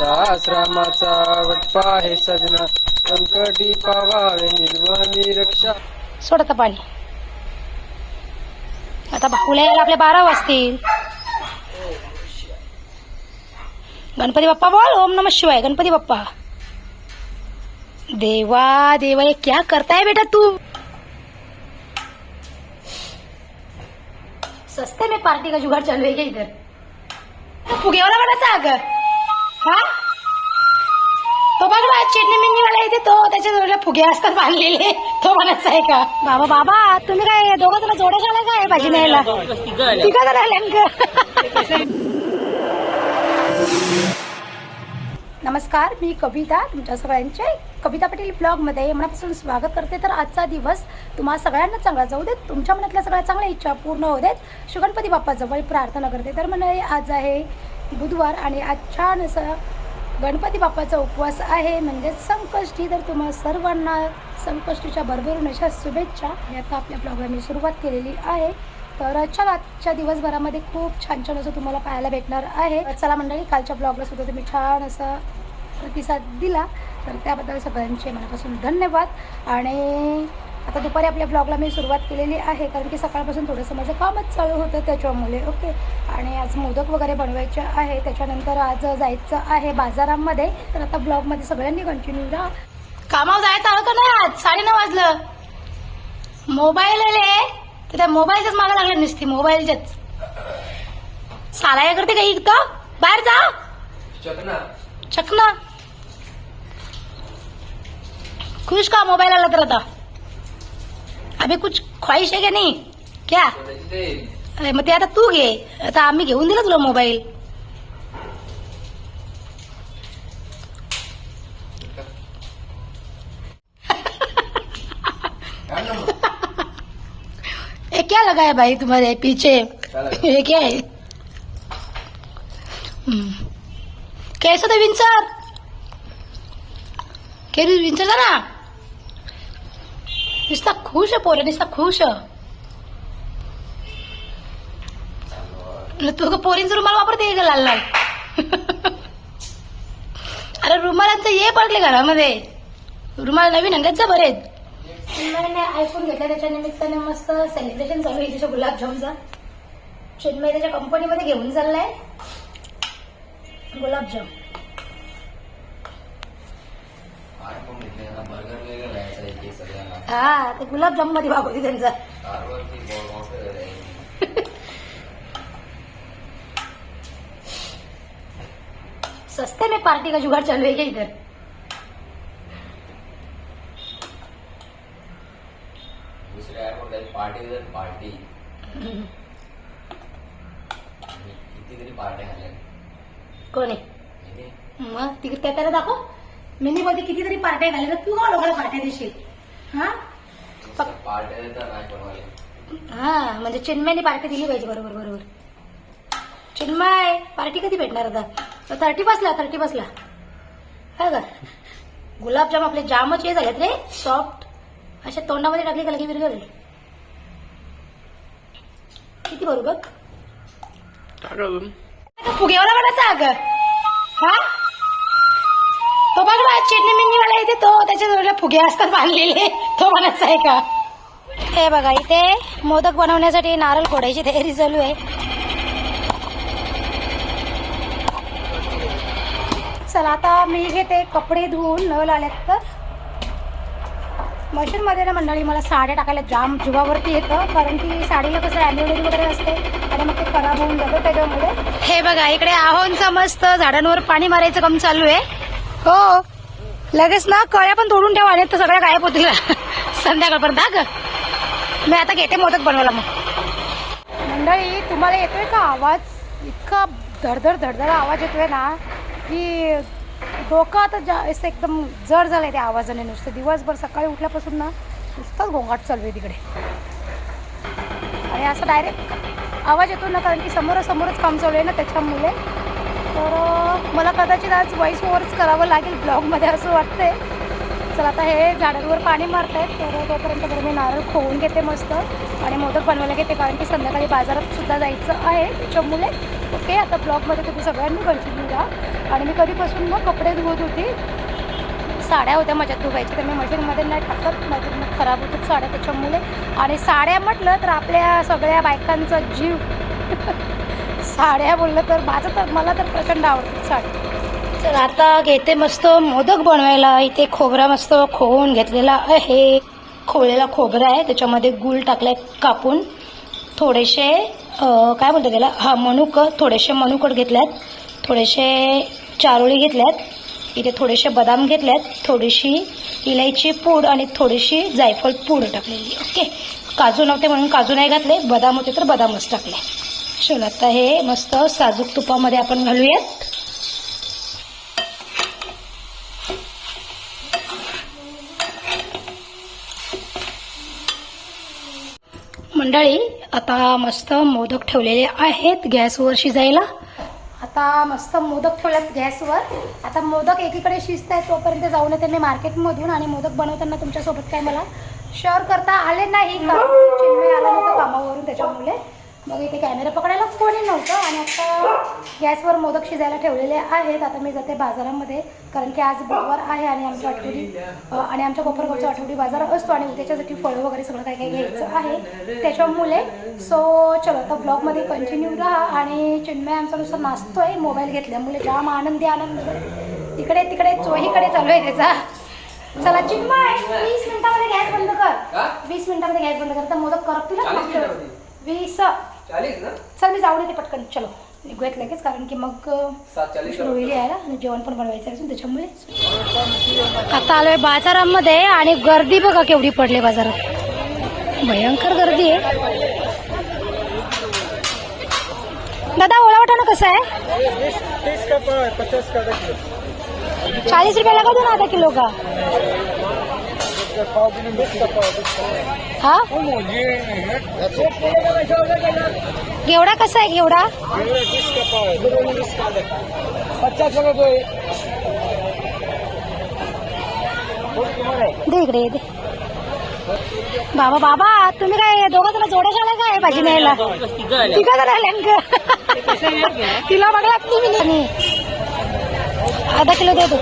आश्रमाचा वटपा हे सजना. संकटी पावावे निर्वाणी रक्षा. सोडत पाणी. आता बापूला यायला आपले बारा वाजतील. गणपती बाप्पा बोल ओम नम शिवाय गणपती बाप्पा. देवा देवा ये क्या करताय बेटा तू? सस्ते में पार्टी का जुगाड़ चालू है क्या इधर? फुगेवाला बनायचा अगर हा? तो बघ ना चिडणी मिन्नी वाला येते तो त्याच्या जोडीला फुगे असतात बांधलेले. तो म्हणायचा आहे का? बाबा बाबा तुम्ही काय दोघं जण जोड्या झाला काय भाजी न्यायला? तिघा जण आल्या नमस्कार मी कविता तुमच्या सगळ्यांचे कविता पाटील ब्लॉगमध्ये मनापासून स्वागत करते. तर आजचा दिवस तुम्हा सगळ्यांना चांगला जाऊ देत तुमच्या मनातल्या सगळ्या चांगल्या इच्छा पूर्ण होऊ देत. शुगणपती बाप्पाजवळ प्रार्थना करते. तर मंडळी आज आहे बुधवार आणि आज छान असं गणपती बाप्पाचा उपवास आहे. म्हणजेच संकष्टी. तर तुम्हा सर्वांना संकष्टीच्या भरभरून अशा शुभेच्छा. आणि आता आपल्या ब्लॉगला मी सुरुवात केलेली आहे. तर चला आजच्या दिवसभरामध्ये खूप छान छान असं तुम्हाला पाहायला भेटणार आहे. चला मंडळी कालच्या ब्लॉगला सुद्धा तुम्ही छान असा प्रतिसाद दिला. तर त्याबद्दल सगळ्यांचे मनापासून धन्यवाद. आणि आता दुपारी आपल्या ब्लॉगला मी सुरुवात केलेली आहे कारण की सकाळपासून थोडंसं माझं कामच चालू होतं त्याच्यामुळे ओके आणि आज मोदक वगैरे बनवायचे आहे त्याच्यानंतर आज जायचं आहे बाजारामध्ये. तर आता ब्लॉगमध्ये सगळ्यांनी कंटिन्यू राहा कामावर जायचं होतं ना आज साडेनऊ वाजलं. मोबाईल आले तर त्या मोबाईलच्याच मागं लागलं नसती मोबाईलच्याच सालाया करते का इथं बाहेर जा. चकना. खुश का मोबाइल आला तर आता? अभी कुछ ख्वाहिश है क्या? नहीं। क्या? अरे मग ते आता तू घे। आता आम्ही घेऊन दिला तुला मोबाईल. ये क्या लगा है भाई तुम्हारे पीछे? ये क्या है. कैसा था विंसर केरी विंसर था ना? नुसता खुश आहे पोरे नुसता खुश तू का पोरींचा रुमाल वापरते का लाल लाल अरे रुमालांचं ये पडले घरामध्ये रुमाल नवीन अंगाचा बरेच चिन्मयने आयफोन घेतला त्याच्या निमित्ताने मस्त सेलिब्रेशन चालू आहे तिच्या गुलाबजामचा चिन्मय त्याच्या कंपनीमध्ये घेऊन चाललाय गुलाबजाम हा ते गुलाबजाममध्ये भाग होती त्यांचा सस्ते में पार्टी का जुगाड़ चालू है क्या इधर दुसऱ्या पार्टी पार्टी. हम्म. कितीतरी पार्ट्या झाल्या कोण? आहे मग तिकडे त्या त्याला दाखव. मिनी मध्ये कितीतरी पार्ट्या तर तू का लोकांना पार्ट्या देशील? हा? पार्ट्या नाही हा म्हणजे चिन्मयने पार्टी दिली पाहिजे बरोबर बरोबर. चिन्मय पार्टी कधी भेटणार आता? थर्टी बसला थर्टी बसला. हा का? गुलाबजाम आपले जामच हे झालेत रे सॉफ्ट अशा तोंडामध्ये टाकले का लगे विरगळ किती बरोबर फुगेवाला बनायचा अगं हा? तो बघ ना चिडणी मिन्नी वाला येते तो त्याच्या जोडीला फुगे असतात बांधलेले. तो म्हणायचा आहे का? हे बघा इथे मोदक बनवण्यासाठी नारळ खोडायची तयारी चालू आहे. चला आता मी घेते कपडे धुवून नळ आल्यात तर. मशीनमध्ये ना मंडळी मला साड्या टाकायला जाम जीवावरती येतं कारण की साडीला कसं अॅम्ब्रॉयडरी वगैरे असते आणि मग ते खराब होऊन जातं त्याच्यामुळे. हे बघा इकडे आहोन मस्त झाडांवर पाणी मारायचं काम चालू आहे. हो. लगेच ना कळ्या पण तोडून ठेवा आणि तर सगळ्या गायब होतील. संध्याकाळपर्यंत हा ग. मी आता घेते मोदक बनवायला मग. मंडळी तुम्हाला येतोय का आवाज? इतका धडधड धडधड आवाज येतोय ना की डोकं आता जा एकदम जड झालंय त्या आवाजाने नुसतं. दिवसभर सकाळी उठल्यापासून ना नुसताच गोंगाट चालू आहे तिकडे. आणि असं डायरेक्ट आवाज येतो ना कारण की समोरासमोरच काम चालू आहे ना त्याच्यामुळे तर मला कदाचित आज व्हॉइस ओव्हर्स करावं लागेल ब्लॉगमध्ये असं वाटतंय. चला आता हे झाडांवर पाणी मारत आहेत तर तोपर्यंत बरं मी नारळ खोवून घेते मस्त आणि मोदक बनवायला घेते कारण की संध्याकाळी बाजारात सुद्धा जायचं आहे त्याच्यामुळे. ओके आता ब्लॉगमध्ये तुम्ही सगळ्यांनी कंटिन्यू राहा आणि मी कधीपासून मग कपडे धुवत होती साड्या होत्या माझ्यात धुवायच्या तर मी मशीनमध्ये नाही टाकत नाहीतर मग खराब होतात साड्या त्याच्यामुळे. आणि साड्या म्हटलं तर आपल्या सगळ्या बायकांचा जीव. साड्या बोललं तर माझं तर मला तर प्रचंड आवडतात साड्या तर आता घेते मस्त मोदक बनवायला. इथे खोबरा मस्त खोवून घेतलेला आहे. खोवलेला खोबरा आहे. त्याच्यामध्ये गूळ टाकलाय कापून. थोडेसे काय म्हणतात त्याला? हा मनुक. थोडेसे मनुकट घेतल्यात. थोडेसे चारोळी घेतल्यात. इथे थोडेसे बदाम घेतल्यात. थोडीशी इलायची पूड आणि थोडीशी जायफळ पूड टाकलेली. ओके? काजू नव्हते म्हणून काजू नाही घातले. बदाम होते तर बदामच टाकले. चल आता हे मस्त साजूक तुपामध्ये आपण घालूयात. मंडळी आता मस्त मोदक ठेवलेले आहेत गॅसवर शिजायला. आता मस्त मोदक ठेवल्यात गॅसवर. आता मोदक एकीकडे शिजत आहेत तोपर्यंत जाऊन त्यांनी मार्केटमधून आणि मोदक बनवताना तुमच्यासोबत काय मला शेअर करता आले नाही का? चिन्मय आला नव्हता कामावरून त्याच्यामुळे. मग इथे कॅमेरा पकडायला कोणी नव्हतं आणि आता गॅसवर मोदक शिजायला ठेवलेले आहेत. आता मी जाते बाजारामध्ये कारण की आज बुधवार आहे आणि आमच्या आठवडी आणि आमच्या कोपरगावचा आठवडी बाजार असतो आणि उद्याच्यासाठी फळं वगैरे सगळं काय काय घ्यायचं आहे. त्याच्यामुळे सो चलो आता ब्लॉगमध्ये कंटिन्यू राहा आणि चिन्मय आमचा नुसतं नाचतोय मोबाईल घेतल्यामुळे जाम आनंदी आनंद. इकडे तिकडे चोहीकडे चालू आहे त्याचा. चला चिन्मय वीस मिनिटामध्ये गॅस बंद कर. वीस मिनिटामध्ये गॅस बंद कर. तर मोदक मिनिटामध्ये. वीस. चालीस ना? चल मी जाऊन येते पटकन. चलो. निघूयात लगेच कारण की मग सात ना आणि जेवण पण बनवायचं आहे अजून त्याच्यामुळे. आता आलोय बाजारामध्ये आणि गर्दी बघा केवढी पडली बाजारात. भयंकर गर्दी आहे. दादा ओळा वाटाणा कसं आहे? का का चाळीस रुपये लगा दो ना आधा किलो का पाव किलो बीस का पाव हा? घेवडा कसा आहे घेवडा दे इकडे दे. बाबा बाबा तुम्ही काय दोघं जण जोड्या झाला काय भाजी न्यायला? तिघा जण आल्या का? तिला बघला तुम्ही नाही आधा किलो दे तू.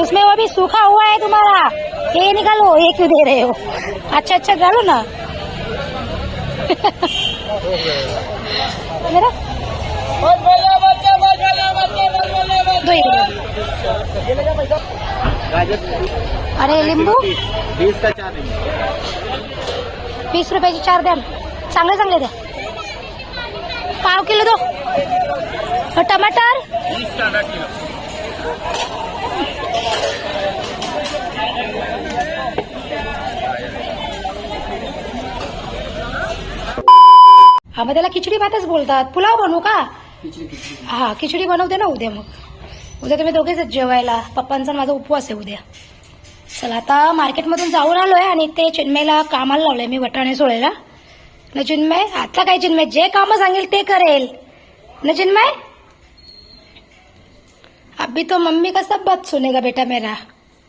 उसमें वो भी सूखा हुआ है तुम्हारा। ये निकालो ये क्यों दे रहे हो? अच्छा अच्छा डालो ना। मेरा? दो अरे लिंबू? बीस का चार वीस रुपयाचे चार द्या. चांगले चांगले द्या. पाव किलो दो. टमाटर? हा मग त्याला खिचडी भातच बोलतात. पुलाव बनवू का? हा खिचडी बनवते ना उद्या मग. उद्या तुम्ही दोघेच जेवायला. पप्पांचा माझा उपवास आहे उद्या. चला आता मार्केटमधून जाऊन आलोय आणि ते चिन्मयला कामाला लावलंय मी वटाणे सोडायला न चिन्मय आता काय चिन्मय? जे कामं सांगेल ते करेल. न चिन्मय? अभी तो मम्मी का सब बात सुनेगा बेटा मेरा?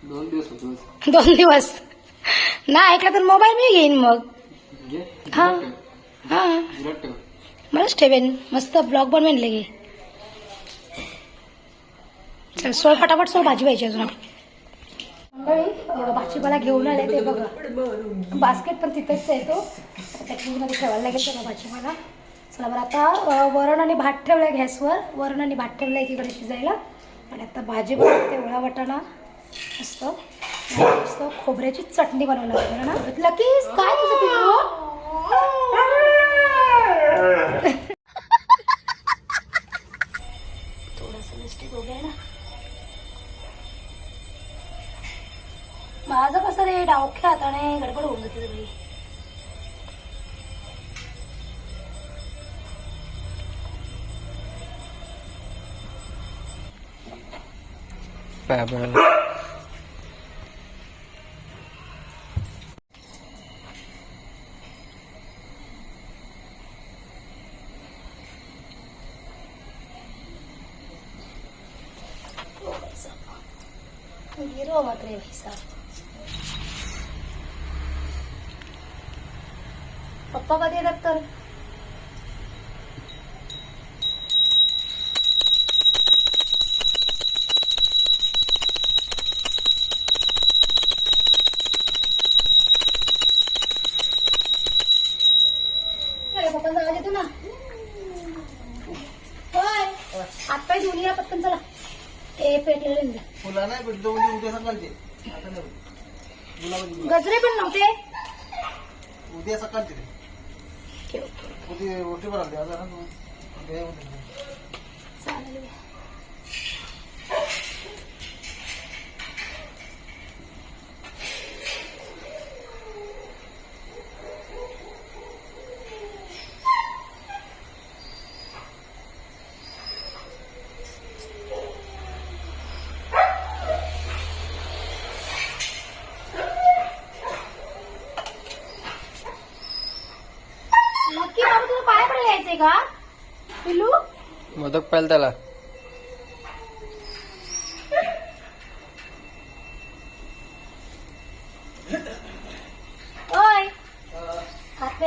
दोन दिवस होतो दोन दिवस. ना ऐकला तर मोबाईल मी घेईन मग. हा. हा. मलाच ठेवेन. मस्त ब्लॉग बनवेन लगे. चल सोड फटाफट सोड भाजी व्हायची अजून आपली. मंडळी अं, भाजीपाला घेऊन आले ते बघा. बास्केट पण तिथेच आहे तो. त्या फ्रीजमध्ये ठेवायला लागेल त्याला भाजीपाला. चला बरं आता अं, वरण आणि भात ठेवलाय गॅसवर. वरण आणि भात ठेवलाय एकीकडे शिजायला. आणि आता भाजी बनवते ओळा वाटाणा. मस्त. खोबऱ्याची चटणी बनवायला लागते ना. लकीच काय तुझं थोडस मिस्टेक हो गया ना. माझं कसं रे डावख्या हाताने गडबड होऊन जाते सगळी. मात्र आहे पप्पा कधी येतात तर पप्पांचा आवाज येतो ना होय हातपाय धुवून या पटकन चला ते पेटलेले ना. फुला नाही भेटलं म्हणजे उद्या सकाळचे आता नाही भेटत. गुलाबाची फुलं. गजरे पण नव्हते उद्या सकाळचे ओके. उद्या रोटी आता ना तू. उद्या दे. पाहिलं त्याला. ओय. हात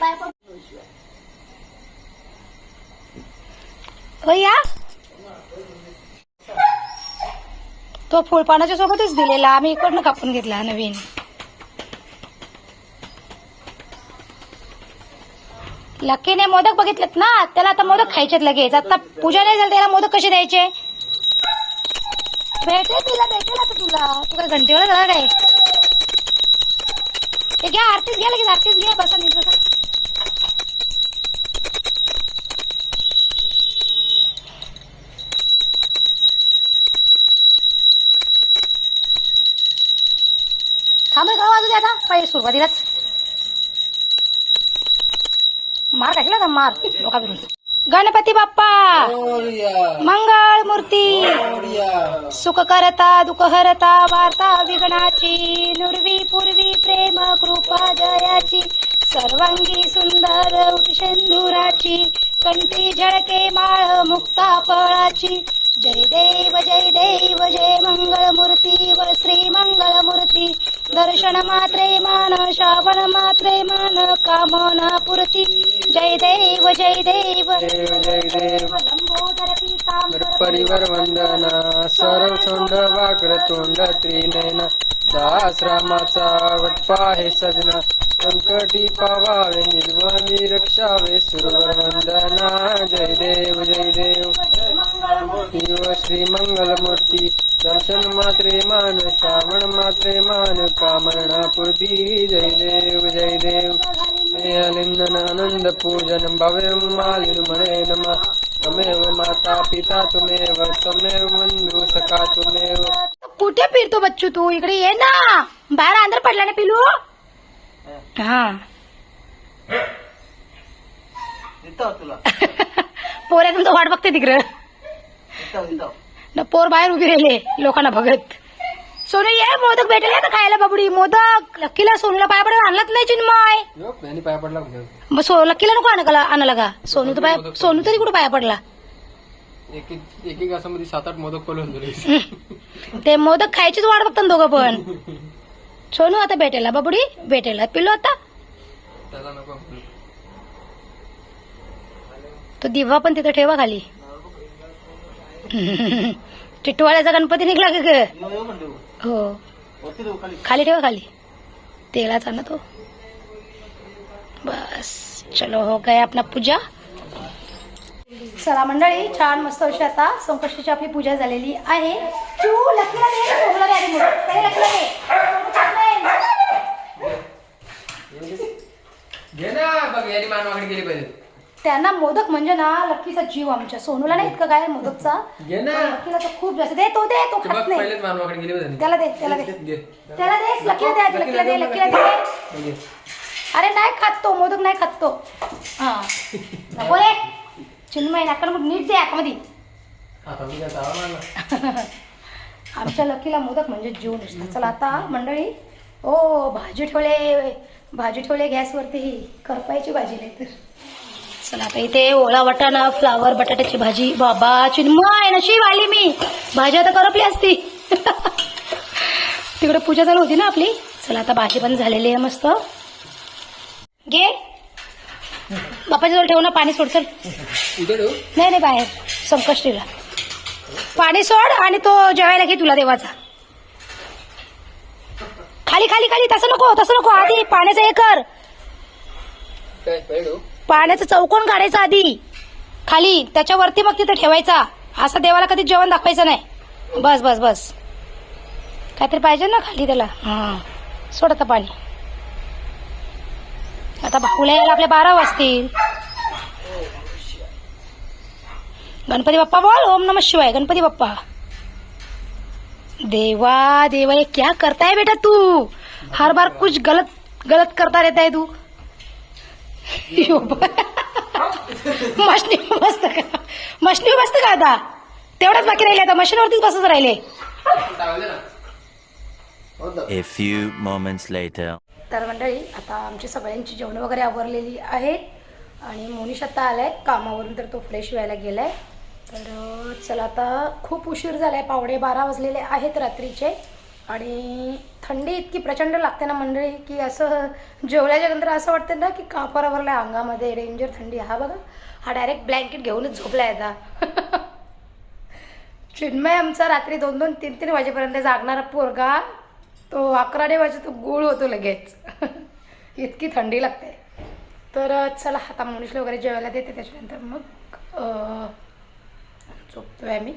पाय धुवून लगेच तो फुलपानाच्या सोबतच दिलेला. आम्ही इकडनं कापून घेतला नवीन. लकीने मोदक बघितलेत ना? त्याला आता मोदक खायचेत लगेच. आता पूजा नाही झाली त्याला मोदक कसे द्यायचे? भेटेल तिला भेटेल आता तुला. तुला घंटेवर झाला काय ते घ्या आरतीच घ्या लगेच आरतीच घ्या. बसा नीट बसा थांब रे, का वाजू दे आता. पाहिजे सुरुवातीलाच. मार टाकला का? मार. फिरून गणपती बाप्पा! मंगळ मूर्ती. सुख करता दुःख हरता वार्ता विघ्नाची नुर्वी पूर्वी प्रेम कृपा जयाची सर्वांगी सुंदर उठशेंदुराची कंठी झळके माळ मुक्ता फळाची. जय देव जय देव जय मंगळ मूर्ती व श्री मंगळ मूर्ती. दर्शन मात्रे मान श्रावण मात्रे मान कामना पूर्ती जय देव जय देव। देव जय देव लंबोदर पीतांबर परिवार वंदना सरळ सोंड वाकड तोंड त्रिनयना दास रामाचा वटपा हे सजना. संकटी पावावे निर्वाणी रक्षावे. सुरवर वंदना जय देव जय देव शिव श्री मंगल मूर्ती दर्शन मात्रे मान श्रावण मात्रे मान. कामरणा पूर्ती जय देव जय देव लिंदन आनंद पूजन भव्य मालिन नम. तमेव माता पिता तुमेव तमेव बंधू सखा तुमेव. कुठे फिरतो बच्चू तू? इकडे ये ना. बाहेर अंदर पडला ना पिलू. हा. इथं तुला. पोऱ्या तुमचं वाट बघते तिकडं. इथं न पोर बाहेर उभी राहिले लोकांना बघत. सोनू ये मोदक भेटेल का खायला बाबडी? मोदक लकीला सोनूला पाय पडायला आणलाच नाही चिन्मय? पाय पडला. मग सो लकीला नको आणायला आणायला का? सोनू तर पाय सोनू तरी कुठे पाया पडला? एक एक सात आठ मोदक पडून दिले ते मोदक खायचीच वाट बघतात दोघं पण. सोनू आता भेटेला बाबडी भेटेला. पिल्लू आता? त्याला नको. तो दिवा पण तिथं ठेवा खाली. टिटवाळ्याचा गणपती निघला का ग? हो. खाली. ठेवा खाली. तेलाचा ना तो. बस. चलो हो गया अपना पूजा. चला मंडळी छान मस्त अशी आता संकष्टीची आपली पूजा झालेली आहे. लकीला दे दे लकीला दे. पाहिजे. त्यांना मोदक म्हणजे ना लकीचा जीव आमच्या. सोनूला नाही इतकं काय मोदकचा. तर खूप जास्त. दे तो दे तो ते खात नाही. त्याला दे त्याला दे. त्याला दे लकीला दे लकीला दे लकीला दे. अरे नाही खात तो मोदक नाही खात तो. हा. नको चिन्मय नाकाला मग नीट दे आतमध्ये. आमच्या लकीला मोदक म्हणजे जीव नसतं. चला आता मंडळी ओ भाजी ठेवले भाजी ठेवले गॅसवरती. करपायची भाजी नाही तर. चला आता इथे ओळा वाटाणा फ्लावर बटाट्याची भाजी. बाबा चिन्मय नशीब आली मी. भाजी आता करपली असती. तिकडे पूजा चालू होती ना आपली? चला आता भाजी पण झालेली आहे मस्त. घे. बापाच्या जवळ ठेव ना पाणी सोड नाही नाही बाहेर. संकष्टीला पाणी सोड आणि तो जेवायला घे तुला देवाचा. खाली खाली खाली तसं नको तसं नको. आधी पाण्याचं हे कर. पाण्याचं चौकोन काढायचा आधी. खाली त्याच्यावरती मग तिथे ठेवायचा. असं देवाला कधी जेवण दाखवायचं नाही. बस बस बस. काहीतरी पाहिजे ना खाली त्याला? हा. सोड आता पाणी. आता भाऊला यायला आपल्या बारा वाजतील. गणपती बाप्पा बोल ओम नम शिवाय गणपती बाप्पा. देवा देवा ये क्या करता है बेटा तू? हर बार कुछ गलत गलत करता रहता है तू. मशनी बसत का मशनी बसत का आता? तेवढंच बाकी राहिले आता मशीनवरतीच बसत राहिले. A few moments later. तर मंडळी आता आमची सगळ्यांची जेवणं वगैरे आवरलेली आहेत. आणि मोनिश आता आलाय कामावरून तर तो फ्रेश व्हायला गेलाय. तर चला आता खूप उशीर झालाय पावणे बारा वाजलेले आहेत रात्रीचे. आणि थंडी इतकी प्रचंड लागते ना मंडळी की असं जेवल्याच्या नंतर असं वाटतं ना की कापरावरला अंगामध्ये डेंजर थंडी. हा बघा हा डायरेक्ट ब्लँकेट घेऊनच झोपलाय आता. चिन्मय आमचा रात्री दोन दोन तीन तीन वाजेपर्यंत जागणारा पोरगा तो अकरा वाजे तो गुळ होतो लगेच. इतकी थंडी लागते. तर चला आता मनुष्य वगैरे जेवायला देते त्याच्यानंतर मग झोपतो आहे आम्ही.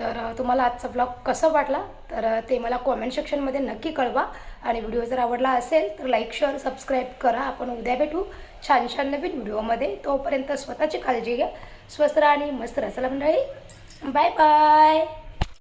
तर तुम्हाला आजचा ब्लॉग कसं वाटला? तर ते मला कॉमेंट सेक्शनमध्ये नक्की कळवा. आणि व्हिडिओ जर आवडला असेल तर लाईक शेअर सबस्क्राईब करा. आपण उद्या भेटू छान छान नवीन व्हिडिओमध्ये तोपर्यंत स्वतःची काळजी घ्या. स्वस्त राहा आणि मस्त राहा. चला मंडळी बाय बाय